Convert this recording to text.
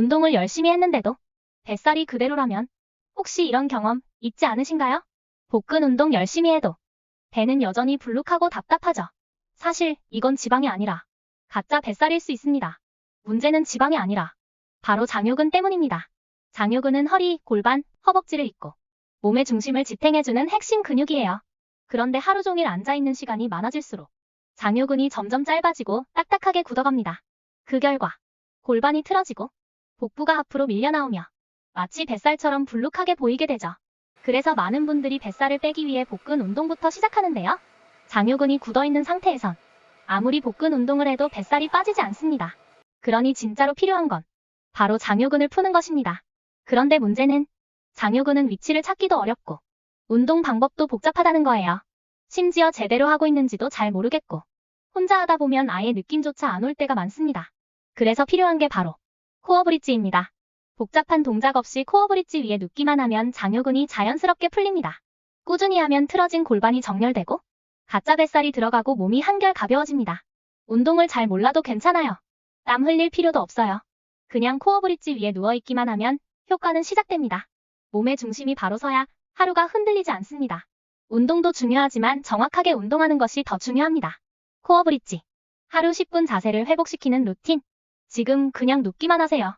운동을 열심히 했는데도 뱃살이 그대로라면 혹시 이런 경험 있지 않으신가요? 복근 운동 열심히 해도 배는 여전히 불룩하고 답답하죠. 사실 이건 지방이 아니라 가짜 뱃살일 수 있습니다. 문제는 지방이 아니라 바로 장요근 때문입니다. 장요근은 허리, 골반, 허벅지를 잇고 몸의 중심을 지탱해주는 핵심 근육이에요. 그런데 하루 종일 앉아있는 시간이 많아질수록 장요근이 점점 짧아지고 딱딱하게 굳어갑니다. 그 결과 골반이 틀어지고 복부가 앞으로 밀려나오며 마치 뱃살처럼 불룩하게 보이게 되죠. 그래서 많은 분들이 뱃살을 빼기 위해 복근 운동부터 시작하는데요. 장요근이 굳어있는 상태에선 아무리 복근 운동을 해도 뱃살이 빠지지 않습니다. 그러니 진짜로 필요한 건 바로 장요근을 푸는 것입니다. 그런데 문제는 장요근은 위치를 찾기도 어렵고 운동 방법도 복잡하다는 거예요. 심지어 제대로 하고 있는지도 잘 모르겠고 혼자 하다 보면 아예 느낌조차 안 올 때가 많습니다. 그래서 필요한 게 바로 코어 브릿지입니다. 복잡한 동작 없이 코어 브릿지 위에 눕기만 하면 장요근이 자연스럽게 풀립니다. 꾸준히 하면 틀어진 골반이 정렬되고 가짜 뱃살이 들어가고 몸이 한결 가벼워집니다. 운동을 잘 몰라도 괜찮아요. 땀 흘릴 필요도 없어요. 그냥 코어 브릿지 위에 누워있기만 하면 효과는 시작됩니다. 몸의 중심이 바로 서야 하루가 흔들리지 않습니다. 운동도 중요하지만 정확하게 운동하는 것이 더 중요합니다. 코어 브릿지. 하루 10분 자세를 회복시키는 루틴. 지금 그냥 눕기만 하세요.